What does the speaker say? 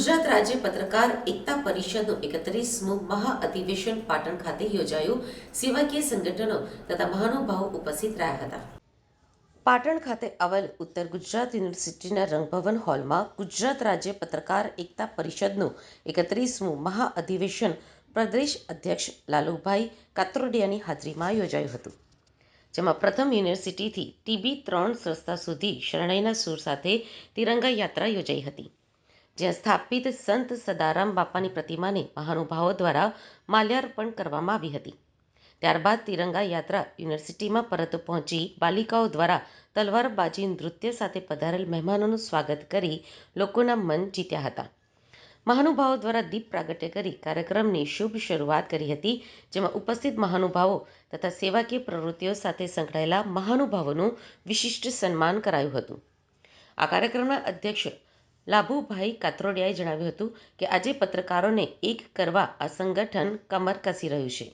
ગુજરાત રાજ્ય પત્રકાર એકતા પરિષદનું એકત્રીસમું મહાઅધિવેશન પાટણ ખાતે યોજાયું. સેવાકીય સંગઠનો તથા મહાનુભાવો ઉપસ્થિત રહ્યા હતા. પાટણ ખાતે આવેલ ઉત્તર ગુજરાત યુનિવર્સિટીના રંગભવન હોલમાં ગુજરાત રાજ્ય પત્રકાર એકતા પરિષદનું એકત્રીસમું મહાઅધિવેશન પ્રદેશ અધ્યક્ષ લાલુભાઈ કાત્રોડિયાની હાજરીમાં યોજાયું હતું. જેમાં પ્રથમ યુનિવર્સિટીથી ટીબી ત્રણ સંસ્થા સુધી શરણાઈના સૂર સાથે તિરંગા યાત્રા યોજાઈ હતી. જ્યાં સ્થાપિત સંત સદારામ બાપાની પ્રતિમાને મહાનુભાવો દ્વારા માલ્યાર્પણ કરવામાં આવી હતી. ત્યારબાદ તિરંગા યાત્રા યુનિવર્સિટીમાં પરત પહોંચી બાલિકાઓ દ્વારા તલવારબાજી નૃત્ય સાથે પધારેલ મહેમાનોનું સ્વાગત કરી લોકોના મન જીત્યા હતા. મહાનુભાવો દ્વારા દીપ પ્રાગટ્ય કરી કાર્યક્રમની શુભ શરૂઆત કરી હતી, જેમાં ઉપસ્થિત મહાનુભાવો તથા સેવાકીય પ્રવૃત્તિઓ સાથે સંકળાયેલા મહાનુભાવોનું વિશિષ્ટ સન્માન કરાયું હતું. આ કાર્યક્રમના અધ્યક્ષ લાભુભાઈ કાત્રોડિયાએ જણાવ્યું હતું કે આજે પત્રકારોને એક કરવા આ સંગઠન કમર કસી રહ્યું છે.